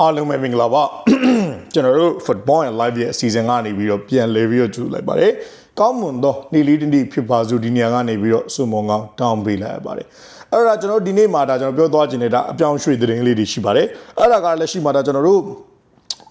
အားလုံးပဲမင်္ဂလာပါကျွန်တော်တို့ football and live ရဲ့အစီအစဉ်ကနေပြီးတော့ပြန်လဲပြီးတော့ကြိုလိုက်ပါတယ်ကောင်းမွန်သောနေ့လေးတစ်နေ့ဖြစ်ပါစို့ဒီနေရာကနေပြီးတော့စုံမုံကောင်းတောင်းပေးလိုက်ရပါတယ်အဲ့ဒါကျွန်တော်တို့ဒီနေ့မှာဒါကျွန်တော်ပြောသွားခြင်းနေတာအပြောင်းရွှေ့သတင်းလေးတွေရှိပါတယ်အဲ့ဒါကလက်ရှိမှာဒါကျွန်တော်တို့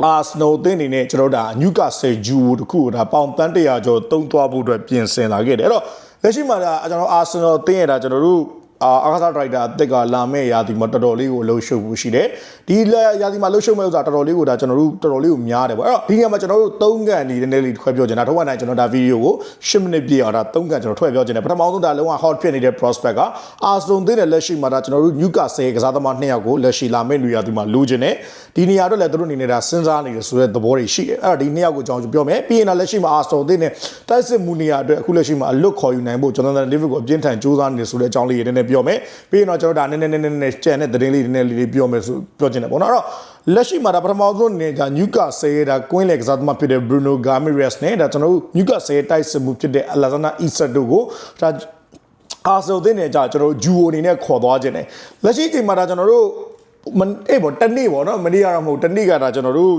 အာစနိုတင်းနေနဲ့ကျွန်တော်တို့ဒါနျူကာဆယ်ဂျူတခုကိုဒါပေါင်တန်း100ကျော်တုံးသွားဖို့အတွက်ပြင်ဆင်လာခဲ့တယ်အဲ့တော့လက်ရှိမှာဒါကျွန်တော်အာစနိုတင်းရတာကျွန်တော်တို့ အာအာကာသဒရိုက်တာအသက်ကလာမဲ့ရာသီမှာတော်တော်လေးကိုလှုပ်ရှုပ်မှုရှိတယ်ဒီရာသီမှာလှုပ်ရှုပ်မဲ့ဥစ္စာတော်တော်လေးကိုဒါကျွန်တော်တို့တော်တော်လေးကိုများတယ်ပေါ့အဲ့တော့ဒီနေရာမှာကျွန်တော်တို့၃ကန်ဒီနည်းနည်းလေးခွဲပြောချင်တာတော့ကနိုင်ကျွန်တော်ဒါဗီဒီယိုကို10မိနစ်ပြည့်အောင်ဒါ၃ကန်ကျွန်တော်ထွက်ပြောချင်တယ်ပထမဆုံးဒါလုံးဝ hot ဖြစ်နေတဲ့ prospect ကအာစတွန်သင်းတဲ့လက်ရှိမှာဒါကျွန်တော်တို့ Newcastle ကစားသမား၂ယောက်ကိုလက်ရှိလာမဲ့နေရာဒီမှာလိုချင်တယ်ဒီနေရာတော့လည်းသူတို့အနေနဲ့ဒါစဉ်းစားနေတယ်ဆိုတဲ့သဘောတွေရှိတယ်အဲ့တော့ဒီ၂ယောက်ကိုကျွန်တော်ပြောမယ်ပြီးရင်တော့လက်ရှိမှာအာစတွန်သင်းနဲ့တိုက်စစ်မှုနေရာအတွက်အခုလက်ရှိမှာအလွတ်ခေါ်ယူနိုင်ဖို့ကျွန်တော်တို့ David ကိုအပြင်းထန်စူးစမ်းနေတယ်ဆိုတဲ့အကြောင်းလေးတွေနည်းနည်းပြောမယ်ပြီးရင်တော့ကျွန်တော်ဒါနည်းနည်းနည်းနည်းနည်းကြံတဲ့သတင်းလေးတွေနည်းနည်းလေးပြောမယ်ဆိုပြောချင်တယ်ပေါ့နော်အဲ့တော့လက်ရှိမှာဒါပထမဆုံးအနေနဲ့ဒါ Newcastle ရဲ့ဒါ Queen လေကစားသမားဖြစ်တဲ့ Bruno Ramirez နဲ့ဒါကျွန်တော်တို့ Newcastle ရဲ့တိုက်စစ်မှုဖြစ်တဲ့ Alexander Isak တို့ကိုဒါအာဆယ်တင်နေကြကျွန်တော်တို့ဂျူအိုအနေနဲ့ခေါ်သွားခြင်းတယ်လက်ရှိအချိန်မှာဒါကျွန်တော်တို့မအေးပေါ့တနေ့ပေါ့နော်မနေ့ကတော့မဟုတ်တနေ့ကဒါကျွန်တော်တို့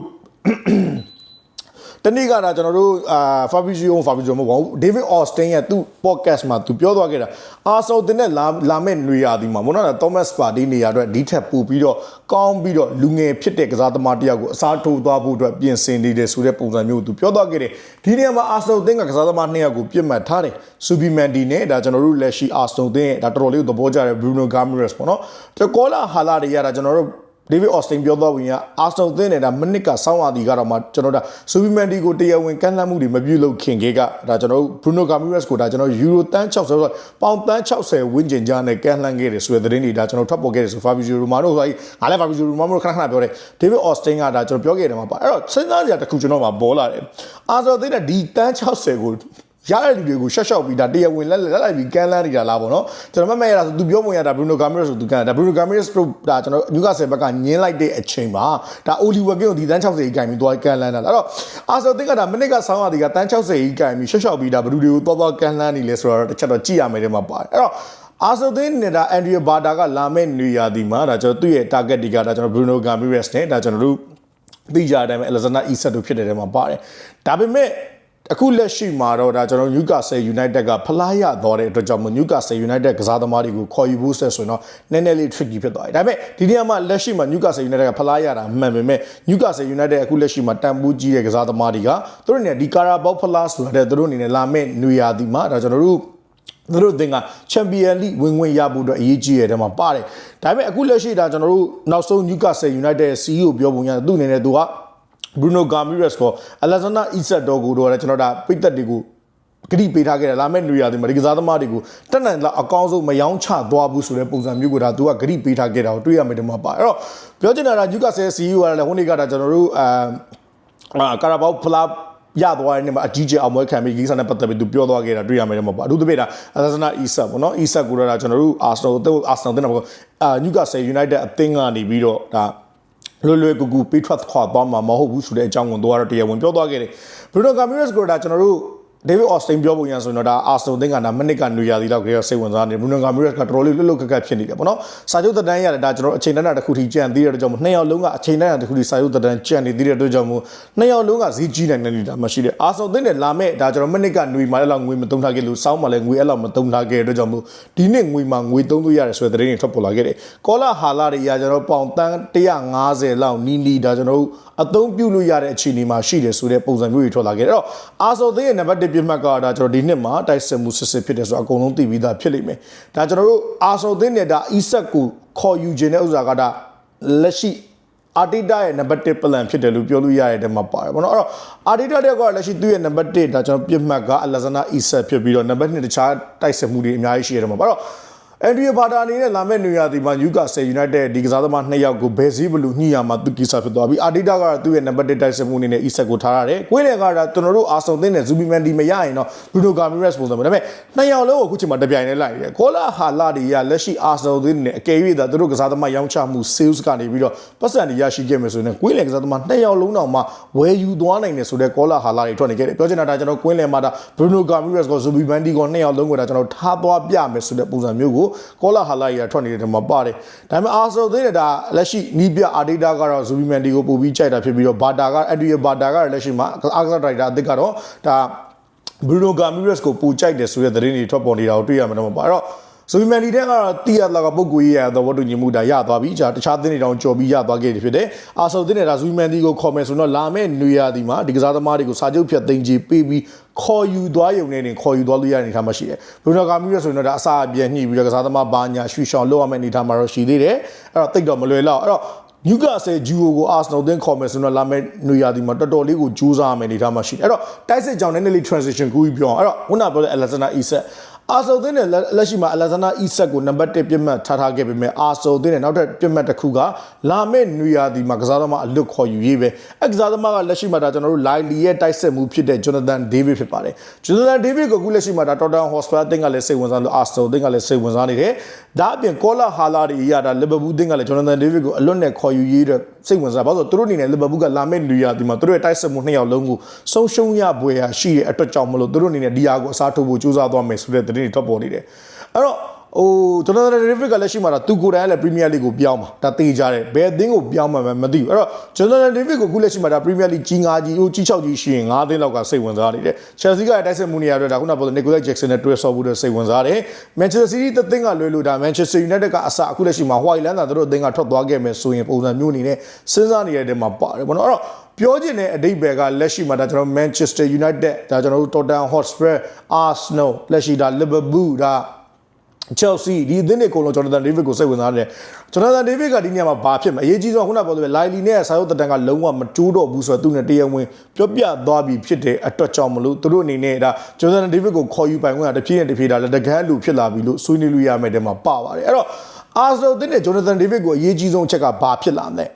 တနေ့ကဒါကျွန်တော်တို့အာ Fabrizio Fabrizio မဟုတ်ပါဘူး David Austin ရဲ့သူ့ podcast မှာသူပြောသွားခဲ့တာအာဆောတင်နဲ့လာလာမဲ့နေရာဒီမှာမနော် Thomas Partey နေရာအတွက်ဒီထက်ပိုပြီးတော့ကောင်းပြီးတော့လူငယ်ဖြစ်တဲ့ကစားသမားတစ်ယောက်ကိုအစားထိုးသွားဖို့အတွက်ပြင်ဆင်နေတယ်ဆိုတဲ့ပုံစံမျိုးကိုသူပြောသွားခဲ့တယ်ဒီနေရာမှာအာဆောတင်ကကစားသမားနှစ်ယောက်ကိုပြစ်မှတ်ထားတယ် Subimendi နဲ့ဒါကျွန်တော်တို့လက်ရှိအာဆောတင်ရဲ့ဒါတော်တော်လေးကိုသဘောကျတဲ့ Bruno Ramirez ပေါ့နော်ကျွန်တော်ကောလာဟာလာတွေရတာကျွန်တော်တို့ ဒေးဗစ်အော်စတင်ပြောတော့ဝင်ကအာစတုန်သင်းနေတာမိနစ်ကစောင်းရသည်ကတော့မှကျွန်တော်ဒါဆူပီမန်ဒီကိုတရားဝင်ကမ်းလှမ်းမှုတွေမပြုလုပ်ခင်ခေကဒါကျွန်တော်တို့ဘရူနိုဂါမီရက်စ်ကိုဒါကျွန်တော်ယူရိုတန်း60ဆိုတော့ပေါင်တန်း60ဝန်းကျင်ကြားနဲ့ကမ်းလှမ်းခဲ့တယ်ဆိုတဲ့သတင်းတွေဒါကျွန်တော်ထွက်ပေါ်ခဲ့တယ်ဆိုဖာဘီဂျီရိုမာနိုဆိုငါလည်းဖာဘီဂျီရိုမာနိုခဏခဏပြောတယ်ဒေးဗစ်အော်စတင်ကဒါကျွန်တော်ပြောခဲ့တယ်မှာပါအဲ့တော့စဉ်းစားစရာတစ်ခုကျွန်တော်မှာပေါ်လာတယ်အာစတုန်သင်းတဲ့ဒီတန်း60ကို ရတဲ့လူတွေကိုရှက်ရှောက်ပြီးဒါတရားဝင်လက်လက်လိုက်ပြီးကန်လန်းနေတာလားပေါ့နော်ကျွန်တော်မမဲ့ရတာဆိုသူပြောဝင်ရတာဘရူနိုဂါမီရက်ဆိုသူကန်ဒါဘရူနိုဂါမီရက်တို့ဒါကျွန်တော်နျူကာဆယ်ဘက်ကညင်းလိုက်တဲ့အချိန်မှာဒါအိုလီဝါကင်းကိုဒီတန်း60ကြီးကန်ပြီးသွားကန်လန်းတာအဲ့တော့အာဆယ်တင်ကဒါမနစ်ကဆောင်းရသည်ကတန်း60ကြီးကန်ပြီးရှက်ရှောက်ပြီးဒါဘရူတွေကိုသွားသွားကန်လန်းနေလဲဆိုတော့တစ်ချက်တော့ကြည့်ရမယ်တဲ့မှာပါတယ်အဲ့တော့အာဆိုသင်းနေတာအန်ဒရီဘာတာကလာမဲ့နေရာဒီမှာဒါကျွန်တော်သူ့ရဲ့ target ဒီကဒါကျွန်တော်ဘရူနိုဂါမီရက်နဲ့ဒါကျွန်တော်တို့သိကြတဲ့အတိုင်းပဲအလက်ဇန်နာအီဆက်တို့ဖြစ်တဲ့ထဲမှာပါတယ်ဒါပေမဲ့ အခုလက်ရှိမှာတော့ဒါကျွန်တော် Newcastle United ကဖလားရသွားတဲ့အတွက်ကြောင့်မို့ Newcastle United ကစားသမားတွေကိုခေါ်ယူဖို့ဆက်ဆိုရင်တော့နည်းနည်းလေး tricky ဖြစ်သွားတယ်။ဒါပေမဲ့ဒီနေရာမှာလက်ရှိမှာ Newcastle United ကဖလားရတာမှန်ပေမဲ့ Newcastle United အခုလက်ရှိမှာတန်ဖိုးကြီးတဲ့ကစားသမားတွေကသူတို့နေဒီကာရာဘောက်ဖလားဆိုတာတဲ့သူတို့အနေနဲ့လာမဲ့နွေရာသီမှာဒါကျွန်တော်တို့သူတို့တင်ကချန်ပီယံလိဝင်ဝင်ရဖို့အတွက်အရေးကြီးရတဲ့မှာပါတယ်ဒါပေမဲ့အခုလက်ရှိဒါကျွန်တော်တို့နောက်ဆုံး Newcastle United CEO ပြောပုံရတယ်သူ့အနေနဲ့သူက Bruno Ramirez ကို Alexander Isak တော့ကိုတော့ကျွန်တော်ဒါပိတ်သက်တွေကိုဂရိပေးထားခဲ့တယ်လာမယ့်နေရာတွေမှာဒီကစားသမားတွေကိုတက်နိုင်လားအကောင်းဆုံးမယောင်းချသွားဘူးဆိုတဲ့ပုံစံမျိုးကိုဒါသူကဂရိပေးထားခဲ့တာကိုတွေ့ရမယ်ဒီမှာပါအဲ့တော့ပြောချင်တာက Newcastle CEO ကလည်းဟိုနေ့ကဒါကျွန်တော်တို့အာကာရာဘောက်ဖလားရသွားတဲ့နေ့မှာအကြီးကျယ်အောင်ပွဲခံပြီးဂိမ်းစာနဲ့ပတ်သက်ပြီးသူပြောသွားခဲ့တာတွေ့ရမယ်တော့မဟုတ်ပါဘူးအထူးသဖြင့်ဒါအသနာအီဆက်ပေါ့နော်အီဆက်ကိုတော့ဒါကျွန်တော်တို့အာစနယ်တို့အာစနယ်တဲ့ပေါ့အာနျူကာဆယ်ယူနိုက်တက်အသင်းကနေပြီးတော့ဒါ လွယ်လွယ်ကူကူပေးထွက်ခွာသွားမှာမဟုတ်ဘူးဆိုတဲ့အကြောင်းကိုတော့တရားဝင်ပြောသွားခဲ့တယ်ဘရူနိုဂါမီရက်စ်ကိုဒါကျွန်တော်တို့ ဒေးဗစ်အော်စတင်ပြောပုံရဆိုရင်တော့ဒါအာစနယ်သင်းကဒါမနစ်ကနွေရာသီလောက်ကြီးစိတ်ဝင်စားနေဘရူနိုဂါမီရက်စ်ကတော်တော်လေးလွတ်လွတ်ကက်ကက်ဖြစ်နေတယ်ပေါ့နော်စာချုပ်သက်တမ်းရတယ်ဒါကျွန်တော်အချိန်တန်းတာတစ်ခုထိကြံသေးတဲ့အတွက်ကြောင့်မို့နှစ်ယောက်လုံးကအချိန်တန်းတာတစ်ခုထိစာချုပ်သက်တမ်းကြံနေသေးတဲ့အတွက်ကြောင့်မို့နှစ်ယောက်လုံးကဈေးကြီးနိုင်နေတာမရှိတယ်အာစနယ်သင်းနဲ့လာမဲ့ဒါကျွန်တော်မနစ်ကနွေမှာလည်းလောက်ငွေမသုံးထားခဲ့လို့စောင်းမှာလည်းငွေအဲ့လောက်မသုံးထားခဲ့တဲ့အတွက်ကြောင့်မို့ဒီနှစ်ငွေမှာငွေသုံးလို့ရတယ်ဆိုတဲ့သတင်းတွေထွက်ပေါ်လာခဲ့တယ်ကောလာဟာလာတွေရာကျွန်တော်ပေါင်တန်း150လောက်နီးနီးဒါကျွန်တော်တို့အသုံးပြုလို့ရတဲ့အခြေအနေမှာရှိတယ်ဆိုတဲ့ပုံစံမျိုးတွေထွက်လာခဲ့တယ်အဲ့တော့အာဆိုသင်းရဲ့နံပါတ်1ပြစ်မှတ်ကဒါကျွန်တော်ဒီနှစ်မှာတိုက်စစ်မှုစစ်စစ်ဖြစ်တယ်ဆိုတော့အကုန်လုံးသိပြီးသားဖြစ်လိမ့်မယ်ဒါကျွန်တော်တို့အာဆိုသင်းနဲ့ဒါအီဆက်ကိုခေါ်ယူခြင်းတဲ့ဥစ္စာကဒါလက်ရှိအာတီတာရဲ့နံပါတ်1 plan ဖြစ်တယ်လို့ပြောလို့ရတဲ့တဲမှာပါတယ်ဘောနော်အဲ့တော့အာတီတာတဲ့ကလက်ရှိသူ့ရဲ့နံပါတ်1ဒါကျွန်တော်ပြစ်မှတ်ကအလက်ဇနာအီဆက်ဖြစ်ပြီးတော့နံပါတ်2တခြားတိုက်စစ်မှုတွေအများကြီးရှိရတယ်မှာပါအဲ့တော့ အန်ဒရီဘာတာအနေနဲ့လာမယ့်နေရာဒီမှာယူကာဆယ်ယူနိုက်တက်ဒီကစားသမားနှစ်ယောက်ကိုဘယ်စည်းဘလူညှိရမှာသူကိစ္စဖြစ်သွားပြီအာဒီတာကသူ့ရဲ့နံပါတ်1တိုက်စစ်မှုအနေနဲ့အီဆက်ကိုထားရတယ်ကိုယ်လည်းကကျွန်တော်တို့အာဆုံသင်းနဲ့ဇူဘီမန်ဒီမရရင်တော့ဘရူနိုဂါမီရက်စ်ပုံစံပဲဒါပေမဲ့နှစ်ယောက်လုံးကိုအခုချိန်မှာတပြိုင်တည်းလိုက်ရတယ်ကောလာဟာလာဒီရလက်ရှိအာဆုံသင်းနဲ့အကယ်၍သာသူတို့ကစားသမားရောင်းချမှု sales ကနေပြီးတော့ပတ်စံတွေရရှိခဲ့မယ်ဆိုရင်ကိုယ်လည်းကစားသမားနှစ်ယောက်လုံးတော့မှဝယ်ယူသွားနိုင်တယ်ဆိုတဲ့ကောလာဟာလာတွေထွက်နေခဲ့တယ်ပြောချင်တာဒါကျွန်တော်ကိုယ်လည်းမှာဒါဘရူနိုဂါမီရက်စ်ကိုဇူဘီမန်ဒီကိုနှစ်ယောက်လုံးကိုဒါကျွန်တော်ထားသွားပြမယ်ဆိုတဲ့ပုံစံမျိုးကိုကောလာဟာလာကြီးကထွက်နေတဲ့ထဲမှာပါတယ်ဒါပေမဲ့အာဆယ်သေးတယ်ဒါလက်ရှိနီးပြအာဒေတာကတော့ဇူဘီမန်ဒီကိုပို့ပြီးကြိုက်တာဖြစ်ပြီးတော့ဘာတာကအက်ဒရီဘာတာကလက်ရှိမှာအာကစားဒရိုက်တာအသစ်ကတော့ဒါဘရူနိုဂါမီရက်စ်ကိုပို့ကြိုက်တယ်ဆိုတဲ့သတင်းတွေထွက်ပေါ်နေတာကိုတွေ့ရမှာတော့ပါအဲ့တော့ ဆိုဗီမန်ဒီတဲ့ကတော့တီးရလာကပုတ်ကိုရေးရတော့ဝတ္ထုညီမှုဒါရသွားပြီဂျာတခြားသင်းတွေတောင်ကြော်ပြီးရသွားခဲ့တယ်ဖြစ်တယ်အာဆိုသင်းနေတာဇူဗီမန်ဒီကိုခေါ်မယ်ဆိုတော့လာမယ့်နွေရာသီမှာဒီကစားသမားတွေကိုစာချုပ်ဖြတ်သိမ်းကြီးပေးပြီးခေါ်ယူသွားရုံနဲ့တင်ခေါ်ယူသွားလို့ရတဲ့အနေအထားမှာရှိတယ်ဘရူနိုဂါမီရက်ဆိုရင်တော့ဒါအစာအပြည့်ညှိပြီးတော့ကစားသမားဘာညာရွှေရှောင်းလောက်ရမယ့်အနေအထားမှာတော့ရှိသေးတယ်အဲ့တော့တိတ်တော့မလွယ်တော့အဲ့တော့နျူကာဆယ်ဂျူအိုကိုအာဆနယ်တင်ခေါ်မယ်ဆိုတော့လာမယ့်နွေရာသီမှာတော်တော်လေးကိုကြိုးစားရမယ်အနေထားမှာရှိတယ်အဲ့တော့တိုက်စစ်ကြောင့်နည်းနည်းလေး transition ကူပြီးပြောအောင်အဲ့တော့ခုနပြောတဲ့ Alexander Isak အာဆယ်တင်နဲ့လက်ရှိမှာ Alexander Isak ကိုနံပါတ်1ပြစ်မှတ်ထားထားခဲ့ပေမဲ့အာဆယ်တင်နဲ့နောက်ထပ်ပြစ်မှတ်တစ်ခုကလာမယ့်နွေရာသီမှာကစားသမားအလွတ်ခေါ်ယူရေးပဲအဲ့ကစားသမားကလက်ရှိမှာဒါကျွန်တော်တို့ Lily ရဲ့တိုက်စစ်မှုဖြစ်တဲ့ Jonathan David ဖြစ်ပါတယ် Jonathan David ကိုအခုလက်ရှိမှာဒါ Tottenham Hotspur အသင်းကလည်းစိတ်ဝင်စားလို့ Arsenal အသင်းကလည်းစိတ်ဝင်စားနေတယ်ဒါအပြင် Kola Hala တွေရတာ Liverpool အသင်းကလည်း Jonathan David ကိုအလွတ်နဲ့ခေါ်ယူရေးတဲ့စိတ်ဝင်စားဘာလို့လဲဆိုတော့သူတို့အနေနဲ့ Liverpool ကလာမယ့်နွေရာသီမှာသူတို့ရဲ့တိုက်စစ်မှုနှစ်ယောက်လုံးကိုဆုံးရှုံးရပွဲရရှိတဲ့အတွက်ကြောင့်မလို့သူတို့အနေနဲ့ဒီဟာကိုအစားထိုးဖို့ကြိုးစားသွားမယ်ဆိုတဲ့သတင်းတွေထွက်ပေါ်နေတယ်အဲ့တော့ဟိုကျွန်တော်တို့ David ကလက်ရှိမှာတော့သူကိုယ်တိုင်ကလည်း Premier League ကိုပြောင်းမှာဒါတေးကြတယ်ဘယ်အသင်းကိုပြောင်းမှာမသိဘူးအဲ့တော့ကျွန်တော်တို့ David ကိုအခုလက်ရှိမှာဒါ Premier League ကြီး၅ကြီးဟိုကြီး၆ကြီးရှိရင်၅သင်းလောက်ကစိတ်ဝင်စားနေတယ် Chelsea ကတိုက်စစ်မှုနေရာအတွက်ဒါခုနကပြောတဲ့ Nicolas Jackson နဲ့တွဲဆော့ဖို့အတွက်စိတ်ဝင်စားတယ် Manchester City တသင်းကလွဲလို့ဒါ Manchester United ကအစအခုလက်ရှိမှာ White Land တို့အသင်းကထွက်သွားခဲ့မယ်ဆိုရင်ပုံစံမျိုးအနေနဲ့စဉ်းစားနေတဲ့တဲမှာပါတယ်ဘောနော်အဲ့တော့ ပြောချင်တဲ့အဓိပ္ပာယ်ကလက်ရှိမှာဒါကျွန်တော် Manchester United ဒါကျွန်တော်တို့ Tottenham Hotspur Arsenal လက်ရှိဒါ Liverpool ဒါ Chelsea ဒီအသင်းတွေအကုန်လုံး Jonathan David ကိုစိတ်ဝင်စားတယ် Jonathan David ကဒီနေရာမှာဘာဖြစ်မလဲအရေးကြီးဆုံးကခုနပြောသလို Lily နဲ့စာရုပ်တတန်ကလုံးဝမတိုးတော့ဘူးဆိုတော့သူနဲ့တရားဝင်ပြောပြသွားပြီးဖြစ်တဲ့အတွက်ကြောင့်မလို့သူတို့အနေနဲ့ဒါ Jonathan David ကိုခေါ်ယူပိုင်ခွင့်ကတစ်ပြေးနဲ့တစ်ပြေးတာလက်တကန်းလူဖြစ်လာပြီလို့ဆွေးနွေးလို့ရမယ်တဲ့မှာပါပါတယ်အဲ့တော့ Arsenal အသင်းနဲ့ Jonathan David ကိုအရေးကြီးဆုံးအချက်ကဘာဖြစ်လာမလဲ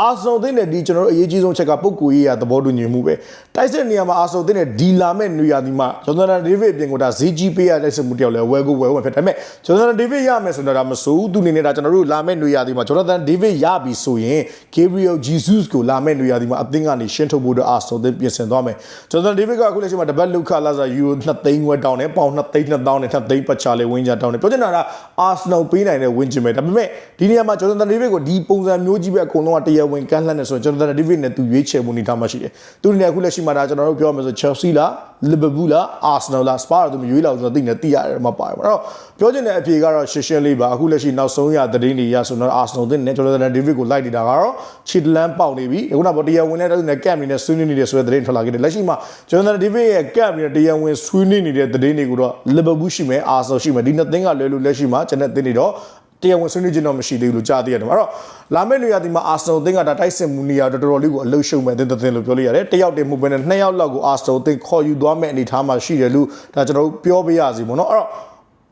အာဆနယ်တင်းနဲ့ဒီကျွန်တော်တို့အရေးကြီးဆုံးချက်ကပုတ်ကူရေးရသဘောတူညီမှုပဲတိုက်စစ်နေရာမှာအာဆနယ်တင်းနဲ့ဒီလာမဲ့နွေရာသီမှာဂျွန်သန်ဒေးဗစ်အပြင်ကဒါဈေးကြီးပေးရတိုက်စစ်မှုတယောက်လဲဝဲကိုဝဲဝင်ဖြစ်ဒါပေမဲ့ဂျွန်သန်ဒေးဗစ်ရမယ်ဆိုတော့ဒါမဆိုးသူအနေနဲ့ဒါကျွန်တော်တို့လာမဲ့နွေရာသီမှာဂျွန်သန်ဒေးဗစ်ရပြီဆိုရင်ဂေဘရီယယ်ဂျီဆူးကိုလာမဲ့နွေရာသီမှာအသင်းကနေရှင်းထုတ်ဖို့အတွက်အာဆနယ်တင်းပြင်ဆင်သွားမယ်ဂျွန်သန်ဒေးဗစ်ကအခုလက်ရှိမှာတပတ်လုခလာစာယူရို2သိန်းဝက်တောင်းတယ်ပေါင်2သိန်း2000နဲ့2သိန်းပတ်ချလေးဝင်းချတောင်းတယ်ပြောချင်တာကအာဆနယ်ပေးနိုင်တဲ့ဝင်းချင်ပဲဒါပေမဲ့ဒီနေရာမှာဂျွန်သန်ဒေးဗစ်ကိုဒီပုံစံမျိုးကြီးပဲအကုန်လုံးကတရားဝင်ကမ်းလှမ်းနေဆိုကျွန်တော်တို့ David နဲ့သူရွေးချယ်မှုနေထားမှရှိတယ်။သူအနေနဲ့အခုလက်ရှိမှာဒါကျွန်တော်တို့ပြောရမယ်ဆို Chelsea လား Liverpool လား Arsenal လား Spurs တို့မရွေးလောက်ကျွန်တော်သိနေသိရတယ်မှာပါတယ်။အဲ့တော့ပြောချင်တဲ့အဖြေကတော့ရှင်းရှင်းလေးပါအခုလက်ရှိနောက်ဆုံးရသတင်းတွေရဆိုတော့ Arsenal တင်နဲ့ကျွန်တော်တို့ David ကိုလိုက်နေတာကတော့ချစ်လန်းပေါက်နေပြီ။အခုနောက်တရားဝင်တဲ့သူနဲ့ camp နေနဲ့ဆွေးနွေးနေတဲ့ဆိုတဲ့သတင်းထွက်လာခဲ့တယ်။လက်ရှိမှာကျွန်တော် David ရဲ့ camp နဲ့တရားဝင်ဆွေးနွေးနေတဲ့သတင်းတွေကိုတော့ Liverpool ရှိမယ် Arsenal ရှိမယ်ဒီနှစ်သင်းကလွဲလို့လက်ရှိမှာကျွန်တော်တင်နေတော့ တရားဝင်ဆွေးနွေးခြင်းတော့မရှိသေးဘူးလို့ကြားသိရတယ်။အဲ့တော့လာမယ့်နေရာဒီမှာအာဆနယ်အသင်းကဒါတိုက်စစ်မှုနေရာတော်တော်လေးကိုအလုရှုံမဲ့အသင်းတစ်သင်းလို့ပြောလို့ရတယ်။တယောက်တည်းမှုပဲနဲ့နှစ်ယောက်လောက်ကိုအာဆနယ်အသင်းခေါ်ယူသွားမဲ့အနေအထားမှာရှိတယ်လို့ဒါကျွန်တော်တို့ပြောပြရစီပေါ့နော်။အဲ့တော့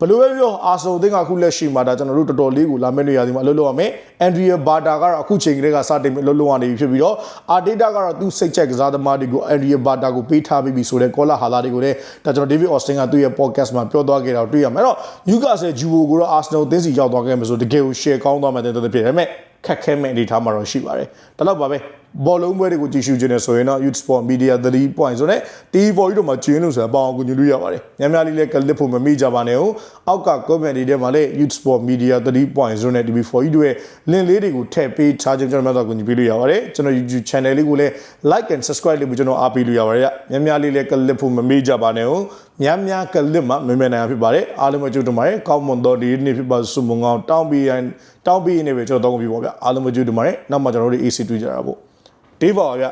ဘယ်လိုပဲပြောအာဆနယ်အသင်းကအခုလက်ရှိမှာဒါကျွန်တော်တို့တော်တော်လေးကိုလာမယ့်နေရာဒီမှာအလုပ်လုပ်ရမယ်။အန်ဒရီယာဘာတာကတော့အခုချိန်ကလေးကစတင်ပြီးအလုပ်လုပ်ရနေပြီဖြစ်ပြီးတော့အာဒေတာကတော့သူ့စိတ်ချက်ကစားသမားတွေကိုအန်ဒရီယာဘာတာကိုပေးထားပြီးပြီဆိုတဲ့ကောလာဟာလာတွေကိုလည်းဒါကျွန်တော်ဒေးဗစ်အော်စတင်ကသူ့ရဲ့ podcast မှာပြောသွားခဲ့တာကိုတွေ့ရမယ်။အဲ့တော့နျူကာဆယ်ဂျူဘိုကိုတော့အာဆနယ်အသင်းစီရောက်သွားခဲ့မယ်ဆိုတကယ်ကို share ကောင်းသွားမယ်တဲ့တဲ့ဖြစ်တယ်။ဒါပေမဲ့ခက်ခဲမဲ့အနေထားမှာတော့ရှိပါတယ်။ဒါတော့ပါပဲ ဘောလုံးပွဲတွေကိုကြည့်ရှုခြင်းနဲ့ဆိုရင်တော့ Youth Sport Media 3 point ဆိုတဲ့ TV4 ကြီးတို့မှာကျင်းလို့ဆိုတာပေါအောင်ကူညီလို့ရပါတယ်။များများလေးလည်းကလစ်ဖို့မမေ့ကြပါနဲ့ဦး။အောက်က comment တွေထဲမှာလည်း Youth Sport Media 3 point ဆိုတဲ့ TV4 ကြီးတို့ရဲ့ link လေးတွေကိုထည့်ပေးထားခြင်းကျွန်တော်များစွာကူညီပေးလို့ရပါတယ်။ကျွန်တော် YouTube channel လေးကိုလည်း like and subscribe လုပ်ပြီးကျွန်တော်အားပေးလို့ရပါတယ်။များများလေးလည်းကလစ်ဖို့မမေ့ကြပါနဲ့ဦး။များများကလစ်မှာမမေ့နိုင်ဖြစ်ပါတယ်။အားလုံးပဲကြိုးတင်ပါတယ်။ကောင်းမွန်သောဒီနေ့ဖြစ်ပါစုမုံကောင်းတောင်းပြီးရင်တောင်းပြီးနေပဲကျွန်တော်တောင်းပြီးပါဗျ။အားလုံးပဲကြိုးတင်ပါတယ်။နောက်မှကျွန်တော်တို့ AC တွေ့ကြတာပေါ့။ တေးပါဗျ